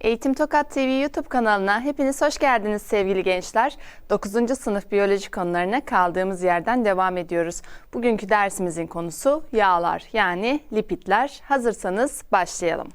Eğitim Tokat TV YouTube kanalına hepiniz hoş geldiniz sevgili gençler. 9. sınıf biyoloji konularına kaldığımız yerden devam ediyoruz. Bugünkü dersimizin konusu yağlar yani lipidler. Hazırsanız başlayalım.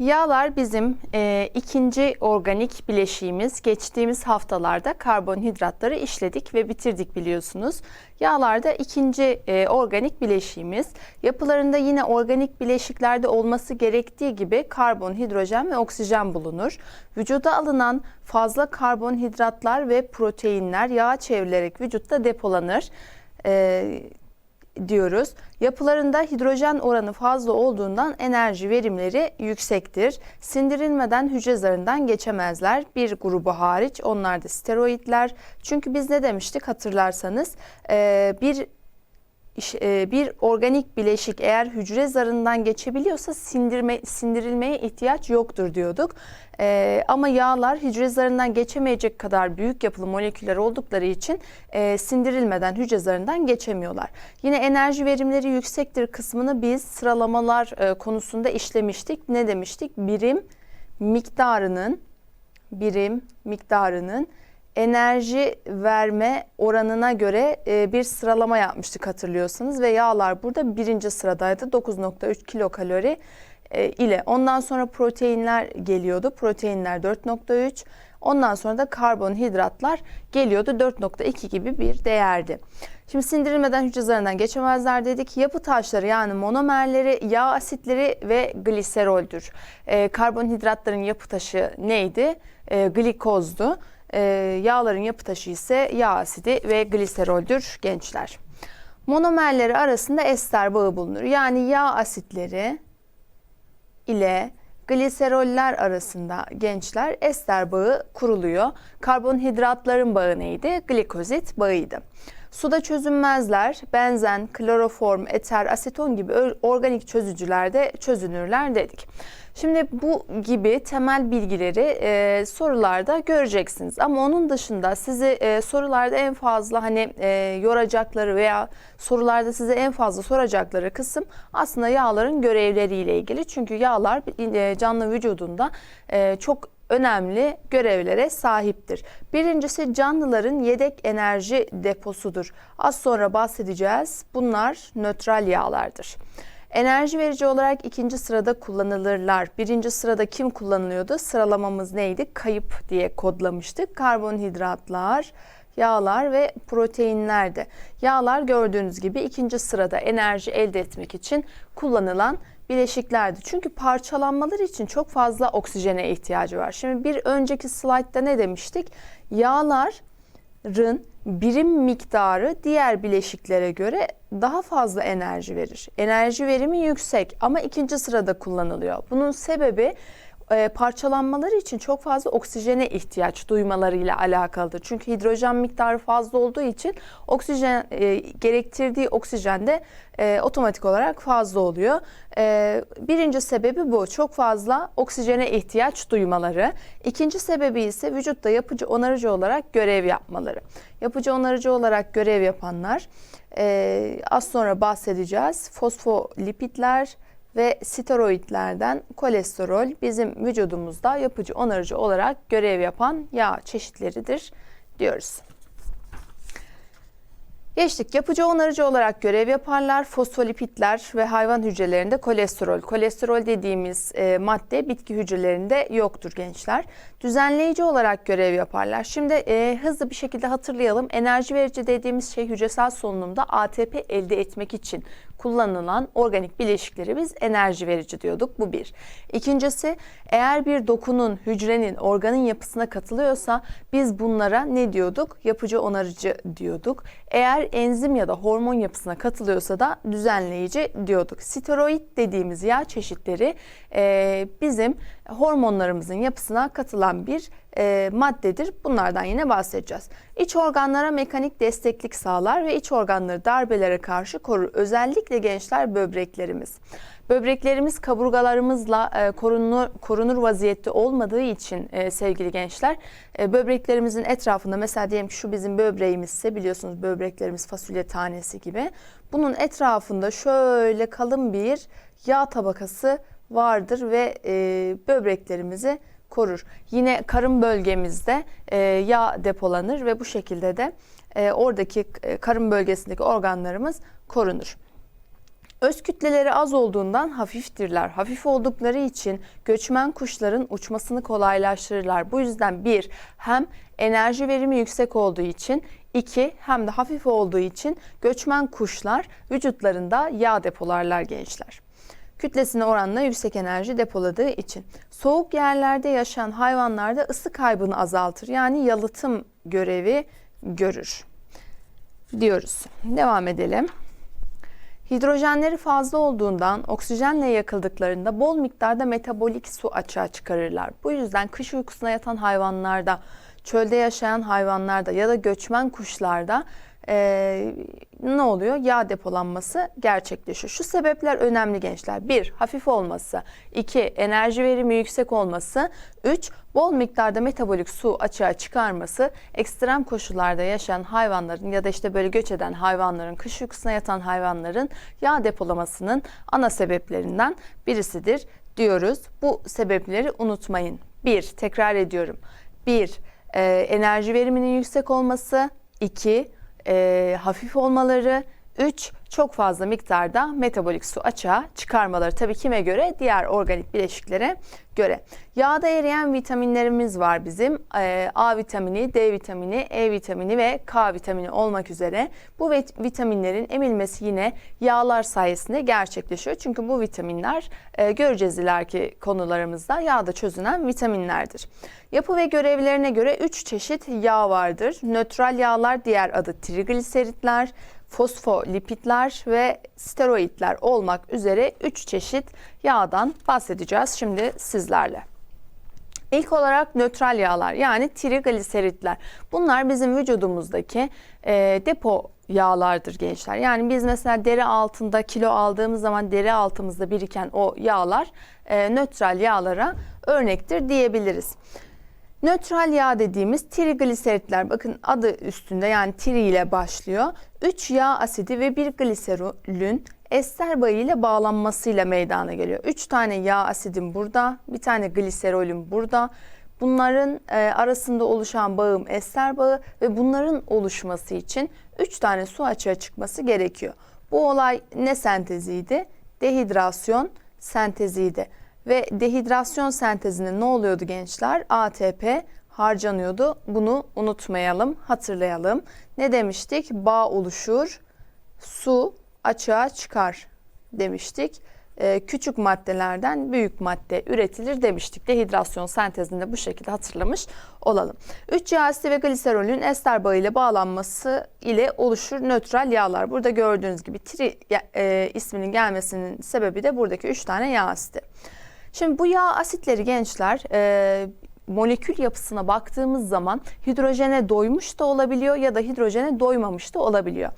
Yağlar bizim e, ikinci organik bileşiğimiz. Geçtiğimiz haftalarda karbonhidratları işledik ve bitirdik biliyorsunuz. Yağlar da ikinci e, organik bileşiğimiz. Yapılarında yine organik bileşiklerde olması gerektiği gibi karbon, hidrojen ve oksijen bulunur. Vücuda alınan fazla karbonhidratlar ve proteinler yağa çevrilerek vücutta depolanır. E, diyoruz. Yapılarında hidrojen oranı fazla olduğundan enerji verimleri yüksektir. Sindirilmeden hücre zarından geçemezler. Bir grubu hariç onlar da steroidler. Çünkü biz ne demiştik hatırlarsanız e, bir bir organik bileşik eğer hücre zarından geçebiliyorsa sindirme, sindirilmeye ihtiyaç yoktur diyorduk. Ee, ama yağlar hücre zarından geçemeyecek kadar büyük yapılı moleküller oldukları için e, sindirilmeden hücre zarından geçemiyorlar. Yine enerji verimleri yüksektir kısmını biz sıralamalar e, konusunda işlemiştik. Ne demiştik? Birim miktarının birim miktarının enerji verme oranına göre e, bir sıralama yapmıştık hatırlıyorsanız ve yağlar burada birinci sıradaydı 9.3 kilokalori e, ile ondan sonra proteinler geliyordu proteinler 4.3 ondan sonra da karbonhidratlar geliyordu 4.2 gibi bir değerdi. Şimdi sindirilmeden hücre zarından geçemezler dedik. Yapı taşları yani monomerleri, yağ asitleri ve gliseroldür. E, karbonhidratların yapı taşı neydi? E, glikozdu. E, yağların yapı taşı ise yağ asidi ve gliseroldür gençler. Monomerleri arasında ester bağı bulunur. Yani yağ asitleri ile gliseroller arasında gençler ester bağı kuruluyor. Karbonhidratların bağı neydi? Glikozit bağıydı. Suda çözünmezler. Benzen, kloroform, eter, aseton gibi organik çözücülerde çözünürler dedik. Şimdi bu gibi temel bilgileri e, sorularda göreceksiniz. Ama onun dışında sizi e, sorularda en fazla hani e, yoracakları veya sorularda size en fazla soracakları kısım aslında yağların görevleriyle ilgili. Çünkü yağlar e, canlı vücudunda e, çok önemli görevlere sahiptir. Birincisi canlıların yedek enerji deposudur. Az sonra bahsedeceğiz. Bunlar nötral yağlardır. Enerji verici olarak ikinci sırada kullanılırlar. Birinci sırada kim kullanılıyordu? Sıralamamız neydi? Kayıp diye kodlamıştık. Karbonhidratlar, yağlar ve proteinlerdi. Yağlar gördüğünüz gibi ikinci sırada enerji elde etmek için kullanılan bileşiklerdi. Çünkü parçalanmaları için çok fazla oksijene ihtiyacı var. Şimdi bir önceki slaytta ne demiştik? Yağların birim miktarı diğer bileşiklere göre daha fazla enerji verir. Enerji verimi yüksek ama ikinci sırada kullanılıyor. Bunun sebebi e, parçalanmaları için çok fazla oksijene ihtiyaç duymalarıyla alakalıdır. Çünkü hidrojen miktarı fazla olduğu için oksijen e, gerektirdiği oksijen de e, otomatik olarak fazla oluyor. E, birinci sebebi bu. Çok fazla oksijene ihtiyaç duymaları. İkinci sebebi ise vücutta yapıcı onarıcı olarak görev yapmaları. Yapıcı onarıcı olarak görev yapanlar e, az sonra bahsedeceğiz. Fosfolipidler, ve steroidlerden kolesterol bizim vücudumuzda yapıcı onarıcı olarak görev yapan yağ çeşitleridir diyoruz. Geçtik. Yapıcı onarıcı olarak görev yaparlar. Fosfolipidler ve hayvan hücrelerinde kolesterol. Kolesterol dediğimiz e, madde bitki hücrelerinde yoktur gençler. Düzenleyici olarak görev yaparlar. Şimdi e, hızlı bir şekilde hatırlayalım. Enerji verici dediğimiz şey hücresel solunumda ATP elde etmek için kullanılan organik bileşikleri biz enerji verici diyorduk. Bu bir. İkincisi eğer bir dokunun, hücrenin, organın yapısına katılıyorsa biz bunlara ne diyorduk? Yapıcı onarıcı diyorduk. Eğer enzim ya da hormon yapısına katılıyorsa da düzenleyici diyorduk. Steroid dediğimiz yağ çeşitleri e, bizim hormonlarımızın yapısına katılan bir e, maddedir. Bunlardan yine bahsedeceğiz. İç organlara mekanik desteklik sağlar ve iç organları darbelere karşı korur. Özellikle gençler böbreklerimiz. Böbreklerimiz kaburgalarımızla e, korunur, korunur vaziyette olmadığı için e, sevgili gençler e, böbreklerimizin etrafında mesela diyelim ki şu bizim böbreğimizse biliyorsunuz böbreklerimiz fasulye tanesi gibi. Bunun etrafında şöyle kalın bir yağ tabakası vardır ve e, böbreklerimizi korur. Yine karın bölgemizde e, yağ depolanır ve bu şekilde de e, oradaki e, karın bölgesindeki organlarımız korunur. Öz kütleleri az olduğundan hafiftirler. Hafif oldukları için göçmen kuşların uçmasını kolaylaştırırlar. Bu yüzden bir hem enerji verimi yüksek olduğu için iki hem de hafif olduğu için göçmen kuşlar vücutlarında yağ depolarlar gençler. Kütlesine oranla yüksek enerji depoladığı için. Soğuk yerlerde yaşayan hayvanlarda ısı kaybını azaltır. Yani yalıtım görevi görür diyoruz. Devam edelim. Hidrojenleri fazla olduğundan oksijenle yakıldıklarında bol miktarda metabolik su açığa çıkarırlar. Bu yüzden kış uykusuna yatan hayvanlarda, çölde yaşayan hayvanlarda ya da göçmen kuşlarda e, ne oluyor? Yağ depolanması gerçekleşiyor. Şu sebepler önemli gençler. Bir, hafif olması. iki enerji verimi yüksek olması. Üç, bol miktarda metabolik su açığa çıkarması. Ekstrem koşullarda yaşayan hayvanların ya da işte böyle göç eden hayvanların, kış uykusuna yatan hayvanların yağ depolamasının ana sebeplerinden birisidir diyoruz. Bu sebepleri unutmayın. Bir, tekrar ediyorum. Bir, e, enerji veriminin yüksek olması. iki e, hafif olmaları, 3 çok fazla miktarda metabolik su açığa çıkarmaları. Tabii kime göre? Diğer organik bileşiklere göre. Yağda eriyen vitaminlerimiz var bizim. E, A vitamini, D vitamini, E vitamini ve K vitamini olmak üzere. Bu vitaminlerin emilmesi yine yağlar sayesinde gerçekleşiyor. Çünkü bu vitaminler e, göreceğiz ileriki konularımızda yağda çözünen vitaminlerdir. Yapı ve görevlerine göre 3 çeşit yağ vardır. Nötral yağlar diğer adı trigliseritler, fosfolipidler ve steroidler olmak üzere 3 çeşit yağdan bahsedeceğiz şimdi sizlerle. İlk olarak nötral yağlar yani trigliseritler. Bunlar bizim vücudumuzdaki e, depo yağlardır gençler. Yani biz mesela deri altında kilo aldığımız zaman deri altımızda biriken o yağlar e, nötral yağlara örnektir diyebiliriz. Nötral yağ dediğimiz trigliseritler bakın adı üstünde yani tri ile başlıyor. 3 yağ asidi ve bir gliserolün ester bağı ile bağlanmasıyla meydana geliyor. 3 tane yağ asidim burada, bir tane gliserolüm burada. Bunların e, arasında oluşan bağım ester bağı ve bunların oluşması için 3 tane su açığa çıkması gerekiyor. Bu olay ne senteziydi? Dehidrasyon senteziydi. Ve dehidrasyon sentezinde ne oluyordu gençler? ATP harcanıyordu. Bunu unutmayalım, hatırlayalım. Ne demiştik? Bağ oluşur, su açığa çıkar demiştik. Ee, küçük maddelerden büyük madde üretilir demiştik. Dehidrasyon sentezinde bu şekilde hatırlamış olalım. 3 yağ asidi ve gliserolün ester bağı ile bağlanması ile oluşur nötral yağlar. Burada gördüğünüz gibi tri e, isminin gelmesinin sebebi de buradaki 3 tane yağ asidi. Şimdi bu yağ asitleri gençler e, molekül yapısına baktığımız zaman hidrojene doymuş da olabiliyor ya da hidrojene doymamış da olabiliyor.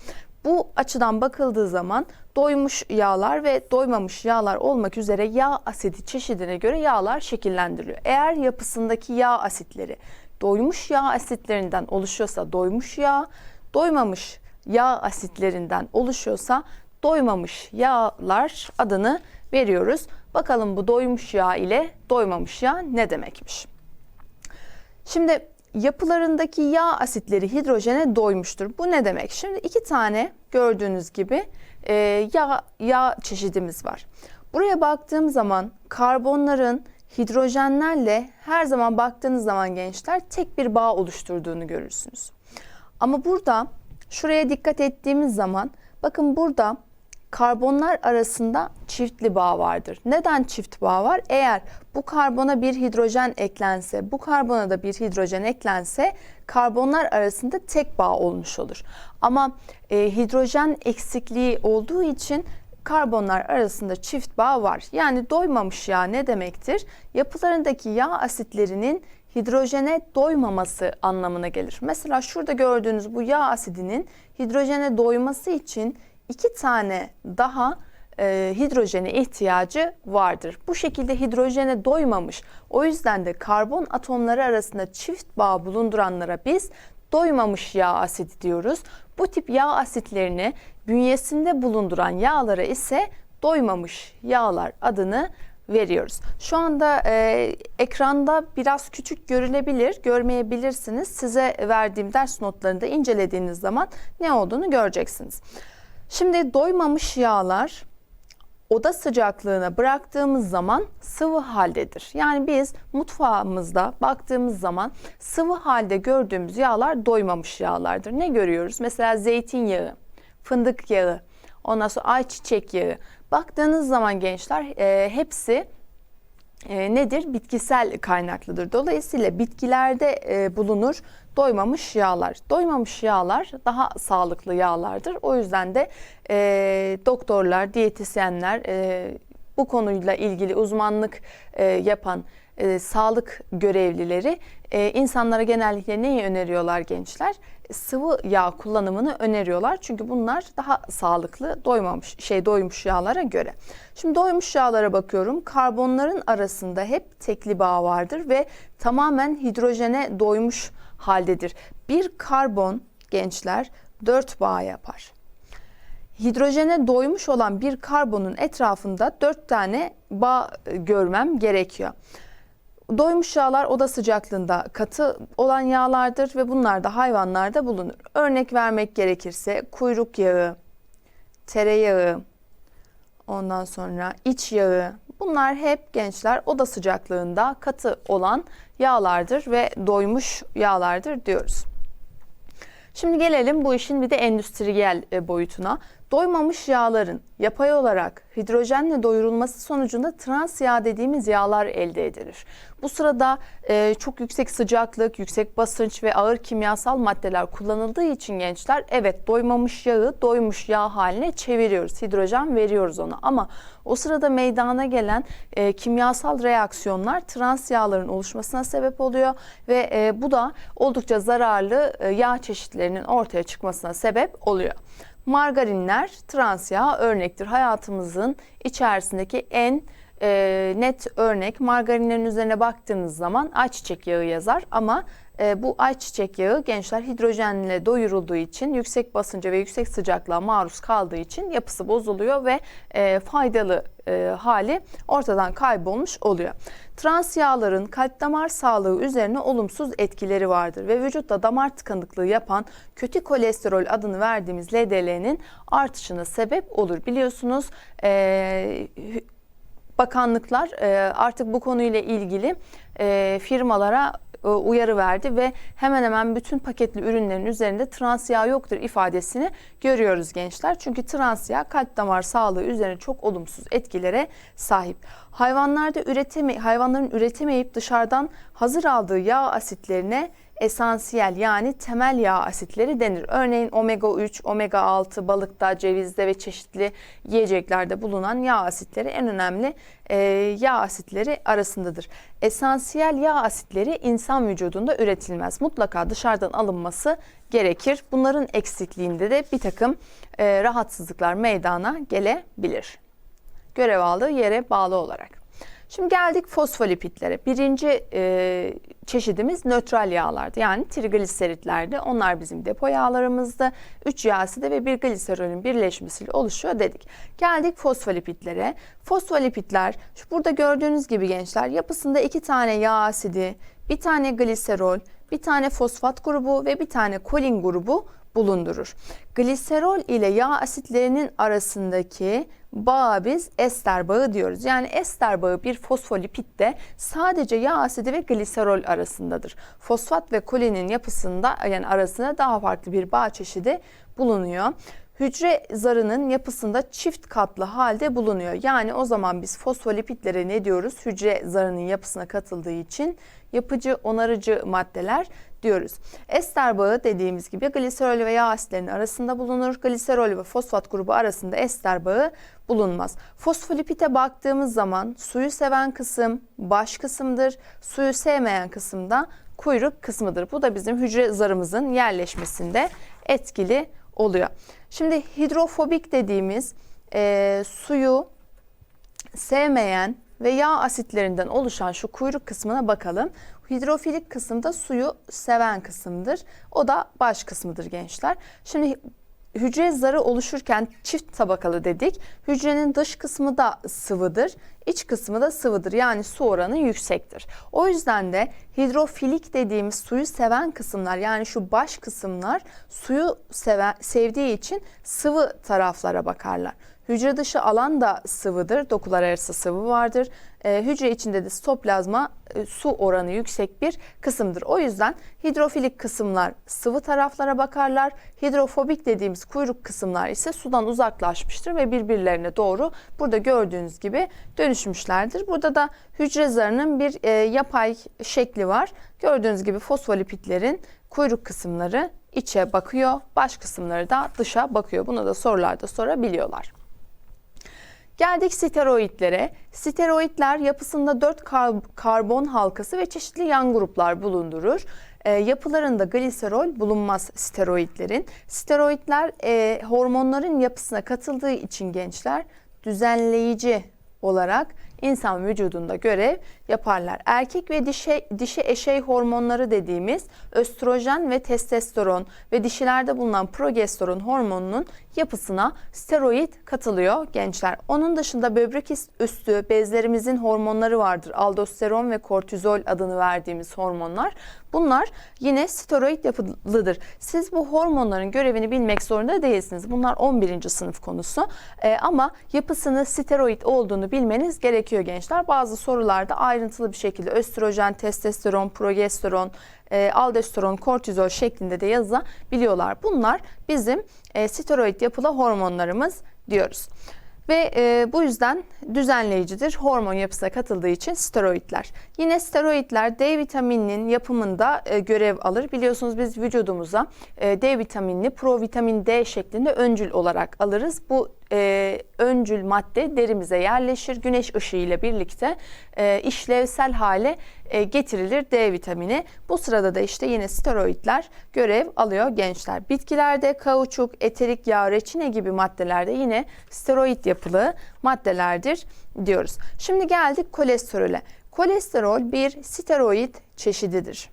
Bu açıdan bakıldığı zaman doymuş yağlar ve doymamış yağlar olmak üzere yağ asidi çeşidine göre yağlar şekillendiriliyor. Eğer yapısındaki yağ asitleri doymuş yağ asitlerinden oluşuyorsa doymuş yağ, doymamış yağ asitlerinden oluşuyorsa doymamış yağlar adını veriyoruz. Bakalım bu doymuş yağ ile doymamış yağ ne demekmiş? Şimdi yapılarındaki yağ asitleri hidrojene doymuştur. Bu ne demek? Şimdi iki tane gördüğünüz gibi e, yağ, yağ çeşidimiz var. Buraya baktığım zaman karbonların hidrojenlerle her zaman baktığınız zaman gençler tek bir bağ oluşturduğunu görürsünüz. Ama burada şuraya dikkat ettiğimiz zaman bakın burada karbonlar arasında çiftli bağ vardır. Neden çift bağ var? Eğer bu karbona bir hidrojen eklense, bu karbona da bir hidrojen eklense karbonlar arasında tek bağ olmuş olur. Ama e, hidrojen eksikliği olduğu için karbonlar arasında çift bağ var. Yani doymamış yağ ne demektir? Yapılarındaki yağ asitlerinin hidrojene doymaması anlamına gelir. Mesela şurada gördüğünüz bu yağ asidinin hidrojene doyması için iki tane daha e, hidrojene ihtiyacı vardır. Bu şekilde hidrojene doymamış. O yüzden de karbon atomları arasında çift bağ bulunduranlara biz doymamış yağ asidi diyoruz. Bu tip yağ asitlerini bünyesinde bulunduran yağlara ise doymamış yağlar adını veriyoruz. Şu anda e, ekranda biraz küçük görülebilir, görmeyebilirsiniz. Size verdiğim ders notlarında incelediğiniz zaman ne olduğunu göreceksiniz. Şimdi doymamış yağlar oda sıcaklığına bıraktığımız zaman sıvı haldedir. Yani biz mutfağımızda baktığımız zaman sıvı halde gördüğümüz yağlar doymamış yağlardır. Ne görüyoruz? Mesela zeytinyağı, fındık yağı, ondan sonra ayçiçek yağı. Baktığınız zaman gençler e, hepsi e, nedir? Bitkisel kaynaklıdır. Dolayısıyla bitkilerde e, bulunur doymamış yağlar. Doymamış yağlar daha sağlıklı yağlardır. O yüzden de e, doktorlar, diyetisyenler e, bu konuyla ilgili uzmanlık e, yapan e, sağlık görevlileri e, insanlara genellikle neyi öneriyorlar gençler? Sıvı yağ kullanımını öneriyorlar. Çünkü bunlar daha sağlıklı doymamış şey doymuş yağlara göre. Şimdi doymuş yağlara bakıyorum. Karbonların arasında hep tekli bağ vardır ve tamamen hidrojene doymuş haldedir. Bir karbon gençler 4 bağ yapar. Hidrojene doymuş olan bir karbonun etrafında 4 tane bağ görmem gerekiyor. Doymuş yağlar oda sıcaklığında katı olan yağlardır ve bunlar da hayvanlarda bulunur. Örnek vermek gerekirse kuyruk yağı, tereyağı, ondan sonra iç yağı. Bunlar hep gençler oda sıcaklığında katı olan yağlardır ve doymuş yağlardır diyoruz. Şimdi gelelim bu işin bir de endüstriyel e, boyutuna. Doymamış yağların yapay olarak hidrojenle doyurulması sonucunda trans yağ dediğimiz yağlar elde edilir. Bu sırada e, çok yüksek sıcaklık, yüksek basınç ve ağır kimyasal maddeler kullanıldığı için gençler evet doymamış yağı doymuş yağ haline çeviriyoruz. Hidrojen veriyoruz ona ama o sırada meydana gelen e, kimyasal reaksiyonlar trans yağların oluşmasına sebep oluyor ve e, bu da oldukça zararlı e, yağ çeşitlerinin ortaya çıkmasına sebep oluyor. Margarinler trans yağ örnektir. Hayatımızın içerisindeki en e, net örnek margarinlerin üzerine baktığınız zaman ayçiçek yağı yazar ama e, bu ayçiçek yağı gençler hidrojenle doyurulduğu için yüksek basınca ve yüksek sıcaklığa maruz kaldığı için yapısı bozuluyor ve e, faydalı e, hali ortadan kaybolmuş oluyor. Trans yağların kalp damar sağlığı üzerine olumsuz etkileri vardır ve vücutta damar tıkanıklığı yapan kötü kolesterol adını verdiğimiz LDL'nin artışına sebep olur. Biliyorsunuz e, bakanlıklar e, artık bu konuyla ilgili e, firmalara e, uyarı verdi ve hemen hemen bütün paketli ürünlerin üzerinde trans yağ yoktur ifadesini görüyoruz gençler. Çünkü trans yağ kalp damar sağlığı üzerine çok olumsuz etkilere sahip. Hayvanlarda üreteme hayvanların üretemeyip dışarıdan hazır aldığı yağ asitlerine esansiyel yani temel yağ asitleri denir. Örneğin omega 3, omega 6 balıkta, cevizde ve çeşitli yiyeceklerde bulunan yağ asitleri en önemli e, yağ asitleri arasındadır. Esansiyel yağ asitleri insan vücudunda üretilmez. Mutlaka dışarıdan alınması gerekir. Bunların eksikliğinde de bir takım e, rahatsızlıklar meydana gelebilir. Görev aldığı yere bağlı olarak. Şimdi geldik fosfolipitlere. Birinci e, çeşidimiz nötral yağlardı. Yani trigliseritlerdi. Onlar bizim depo yağlarımızdı. 3 yağ asidi ve bir gliserolün birleşmesiyle oluşuyor dedik. Geldik fosfolipitlere. Fosfolipitler şu burada gördüğünüz gibi gençler yapısında iki tane yağ asidi, bir tane gliserol, bir tane fosfat grubu ve bir tane kolin grubu bulundurur. Gliserol ile yağ asitlerinin arasındaki bağa biz ester bağı diyoruz. Yani ester bağı bir fosfolipitte sadece yağ asidi ve gliserol arasındadır. Fosfat ve kolinin yapısında yani arasında daha farklı bir bağ çeşidi bulunuyor. Hücre zarının yapısında çift katlı halde bulunuyor. Yani o zaman biz fosfolipitlere ne diyoruz? Hücre zarının yapısına katıldığı için yapıcı, onarıcı maddeler diyoruz. Ester bağı dediğimiz gibi gliserol ve yağ asitlerinin arasında bulunur. Gliserol ve fosfat grubu arasında ester bağı bulunmaz. Fosfolipite baktığımız zaman suyu seven kısım baş kısımdır. Suyu sevmeyen kısım da kuyruk kısmıdır. Bu da bizim hücre zarımızın yerleşmesinde etkili oluyor. Şimdi hidrofobik dediğimiz e, suyu sevmeyen ve yağ asitlerinden oluşan şu kuyruk kısmına bakalım. Hidrofilik kısımda suyu seven kısımdır. O da baş kısmıdır gençler. Şimdi hücre zarı oluşurken çift tabakalı dedik. Hücrenin dış kısmı da sıvıdır, iç kısmı da sıvıdır. Yani su oranı yüksektir. O yüzden de hidrofilik dediğimiz suyu seven kısımlar yani şu baş kısımlar suyu seven, sevdiği için sıvı taraflara bakarlar. Hücre dışı alan da sıvıdır. Dokular arası sıvı vardır. Ee, hücre içinde de sitoplazma e, su oranı yüksek bir kısımdır. O yüzden hidrofilik kısımlar sıvı taraflara bakarlar. Hidrofobik dediğimiz kuyruk kısımlar ise sudan uzaklaşmıştır ve birbirlerine doğru burada gördüğünüz gibi dönüşmüşlerdir. Burada da hücre zarının bir e, yapay şekli var. Gördüğünüz gibi fosfolipitlerin kuyruk kısımları içe bakıyor, baş kısımları da dışa bakıyor. Bunu da sorularda sorabiliyorlar. Geldik steroidlere. Steroidler yapısında 4 karbon halkası ve çeşitli yan gruplar bulundurur. E, yapılarında gliserol bulunmaz steroidlerin. Steroidler e, hormonların yapısına katıldığı için gençler düzenleyici olarak insan vücudunda görev yaparlar. Erkek ve dişi, dişi eşey hormonları dediğimiz östrojen ve testosteron ve dişilerde bulunan progesteron hormonunun yapısına steroid katılıyor gençler. Onun dışında böbrek üstü bezlerimizin hormonları vardır. Aldosteron ve kortizol adını verdiğimiz hormonlar. Bunlar yine steroid yapılıdır. Siz bu hormonların görevini bilmek zorunda değilsiniz. Bunlar 11. sınıf konusu. Ee, ama yapısını steroid olduğunu bilmeniz gerekiyor gençler. Bazı sorularda ayrıntılı bir şekilde östrojen, testosteron, progesteron, e, aldosteron, kortizol şeklinde de yazabiliyorlar. Bunlar bizim e, steroid yapılı hormonlarımız diyoruz. Ve e, bu yüzden düzenleyicidir. Hormon yapısına katıldığı için steroidler. Yine steroidler D vitamininin yapımında e, görev alır. Biliyorsunuz biz vücudumuza e, D vitaminini provitamin D şeklinde öncül olarak alırız. Bu e, öncül madde derimize yerleşir. Güneş ışığı ile birlikte e, işlevsel hale e, getirilir D vitamini. Bu sırada da işte yine steroidler görev alıyor gençler. Bitkilerde kauçuk, eterik yağ, reçine gibi maddelerde yine steroid yapılı maddelerdir diyoruz. Şimdi geldik kolesterole. Kolesterol bir steroid çeşididir.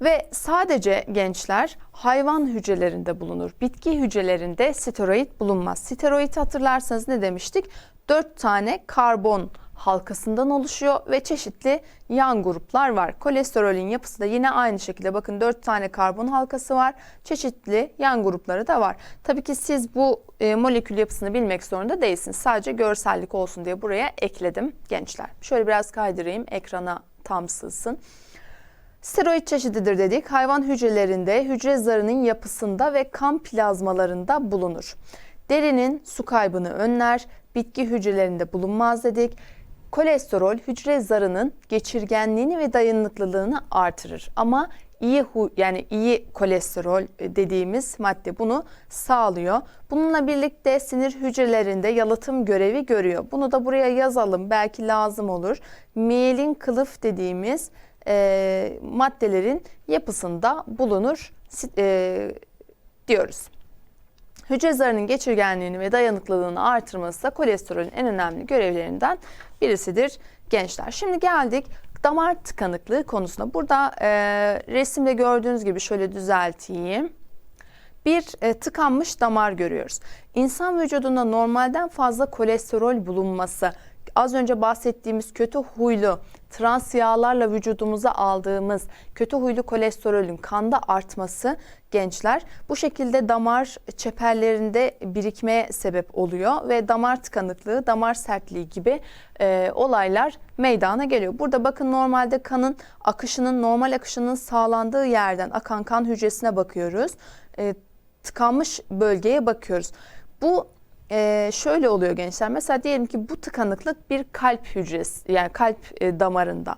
Ve sadece gençler hayvan hücrelerinde bulunur. Bitki hücrelerinde steroid bulunmaz. Steroid hatırlarsanız ne demiştik? 4 tane karbon halkasından oluşuyor ve çeşitli yan gruplar var. Kolesterolün yapısı da yine aynı şekilde bakın 4 tane karbon halkası var. Çeşitli yan grupları da var. Tabii ki siz bu e, molekül yapısını bilmek zorunda değilsiniz. Sadece görsellik olsun diye buraya ekledim gençler. Şöyle biraz kaydırayım ekrana tam sığsın. Steroid çeşididir dedik. Hayvan hücrelerinde, hücre zarının yapısında ve kan plazmalarında bulunur. Derinin su kaybını önler, bitki hücrelerinde bulunmaz dedik. Kolesterol hücre zarının geçirgenliğini ve dayanıklılığını artırır. Ama iyi yani iyi kolesterol dediğimiz madde bunu sağlıyor. Bununla birlikte sinir hücrelerinde yalıtım görevi görüyor. Bunu da buraya yazalım belki lazım olur. Miyelin kılıf dediğimiz e, maddelerin yapısında bulunur e, diyoruz. Hücre zarının geçirgenliğini ve dayanıklılığını artırması da kolesterolün en önemli görevlerinden birisidir gençler. Şimdi geldik damar tıkanıklığı konusuna. Burada e, resimde gördüğünüz gibi şöyle düzelteyim. Bir e, tıkanmış damar görüyoruz. İnsan vücudunda normalden fazla kolesterol bulunması az önce bahsettiğimiz kötü huylu trans yağlarla vücudumuza aldığımız kötü huylu kolesterolün kanda artması gençler bu şekilde damar çeperlerinde birikmeye sebep oluyor ve damar tıkanıklığı, damar sertliği gibi e, olaylar meydana geliyor. Burada bakın normalde kanın akışının normal akışının sağlandığı yerden akan kan hücresine bakıyoruz. E, tıkanmış bölgeye bakıyoruz. Bu ee, şöyle oluyor gençler. Mesela diyelim ki bu tıkanıklık bir kalp hücresi yani kalp e, damarında.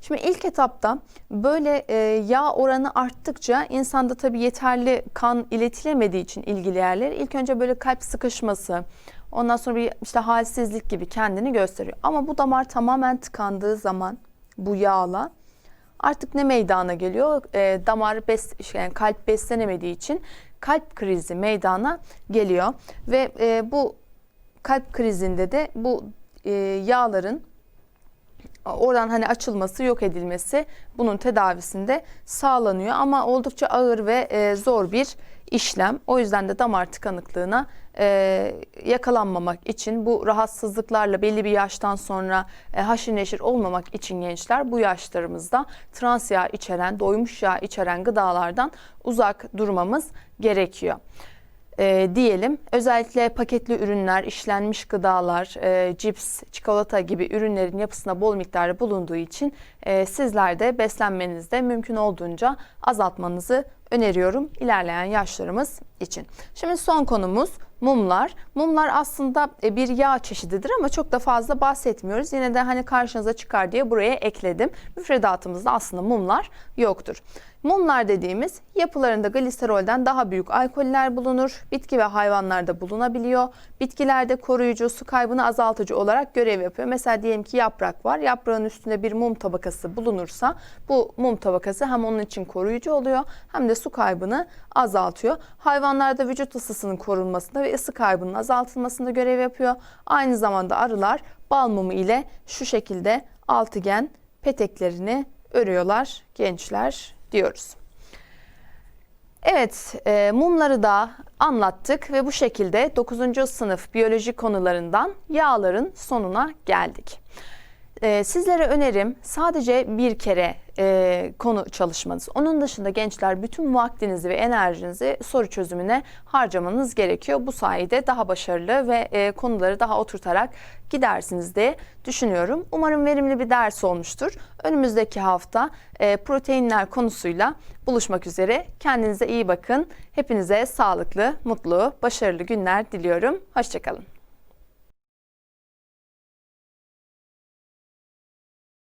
Şimdi ilk etapta böyle e, yağ oranı arttıkça insanda tabii yeterli kan iletilemediği için ilgili yerlere ilk önce böyle kalp sıkışması, ondan sonra bir işte halsizlik gibi kendini gösteriyor. Ama bu damar tamamen tıkandığı zaman bu yağla artık ne meydana geliyor? E, damar bes, yani kalp beslenemediği için kalp krizi meydana geliyor ve e, bu kalp krizinde de bu e, yağların oradan hani açılması, yok edilmesi bunun tedavisinde sağlanıyor ama oldukça ağır ve e, zor bir işlem. O yüzden de damar tıkanıklığına e, yakalanmamak için bu rahatsızlıklarla belli bir yaştan sonra e, haşır neşir olmamak için gençler bu yaşlarımızda trans yağ içeren, doymuş yağ içeren gıdalardan uzak durmamız gerekiyor e, diyelim. Özellikle paketli ürünler, işlenmiş gıdalar, e, cips, çikolata gibi ürünlerin yapısına bol miktarda bulunduğu için e, sizler de beslenmenizde mümkün olduğunca azaltmanızı öneriyorum ilerleyen yaşlarımız için. Şimdi son konumuz mumlar. Mumlar aslında e, bir yağ çeşididir ama çok da fazla bahsetmiyoruz. Yine de hani karşınıza çıkar diye buraya ekledim. Müfredatımızda aslında mumlar yoktur. Mumlar dediğimiz yapılarında gliserolden daha büyük alkoller bulunur. Bitki ve hayvanlarda bulunabiliyor. Bitkilerde koruyucu, su kaybını azaltıcı olarak görev yapıyor. Mesela diyelim ki yaprak var. Yaprağın üstünde bir mum tabakası bulunursa bu mum tabakası hem onun için koruyucu oluyor hem de su kaybını azaltıyor. Hayvanlarda vücut ısısının korunmasında ve ısı kaybının azaltılmasında görev yapıyor. Aynı zamanda arılar bal mumu ile şu şekilde altıgen peteklerini örüyorlar gençler diyoruz. Evet, e, mumları da anlattık ve bu şekilde 9. sınıf biyoloji konularından yağların sonuna geldik. E, sizlere önerim sadece bir kere e, konu çalışmanız. Onun dışında gençler bütün vaktinizi ve enerjinizi soru çözümüne harcamanız gerekiyor. Bu sayede daha başarılı ve e, konuları daha oturtarak gidersiniz diye düşünüyorum. Umarım verimli bir ders olmuştur. Önümüzdeki hafta e, proteinler konusuyla buluşmak üzere. Kendinize iyi bakın. Hepinize sağlıklı, mutlu, başarılı günler diliyorum. Hoşçakalın.